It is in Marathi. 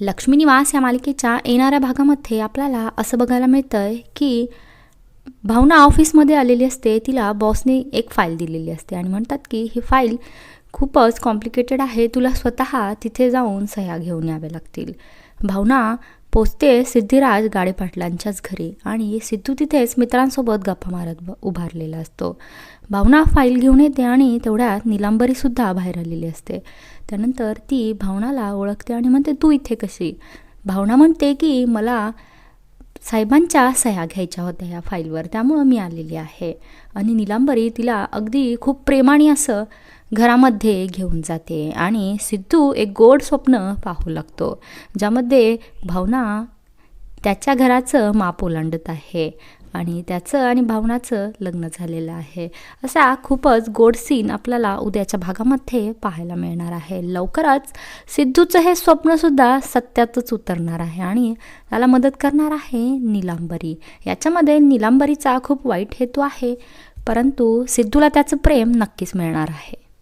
लक्ष्मी निवास या मालिकेच्या येणाऱ्या भागामध्ये आपल्याला असं बघायला मिळतं आहे की भावना ऑफिसमध्ये आलेली असते तिला बॉसने एक फाईल दिलेली असते आणि म्हणतात की ही फाईल खूपच कॉम्प्लिकेटेड आहे तुला स्वतः तिथे जाऊन सह्या घेऊन याव्या लागतील. भावना पोचते सिद्धिराज गाडेपाटलांच्याच घरी आणि सिद्धू तिथेच मित्रांसोबत गप्पा मारत उभारलेला असतो. भावना फाईल घेऊन येते आणि तेवढ्यात निलांबरीसुद्धा बाहेर आलेली असते. त्यानंतर ती भावनाला ओळखते आणि म्हणते तू इथे कशी? भावना म्हणते की मला साहेबांच्या सह्या घ्यायच्या होत्या या फाईलवर त्यामुळं मी आलेली आहे. आणि निलांबरी तिला अगदी खूप प्रेमाने असं घरामध्ये घेऊन जाते आणि सिद्धू एक गोड स्वप्न पाहू लागतो ज्यामध्ये भावना त्याच्या घराचं माप ओलांडत आहे आणि त्याचं आणि भावनाचं लग्न झालेलं आहे. असा खूपच गोड सीन आपल्याला उद्याच्या भागामध्ये पाहायला मिळणार आहे. लवकरच सिद्धूचं हे स्वप्नसुद्धा सत्यातच उतरणार आहे आणि त्याला मदत करणार आहे निलांबरी. याच्यामध्ये निलांबरीचा खूप वाईट हेतू आहे परंतु सिद्धूला त्याचं प्रेम नक्कीच मिळणार आहे.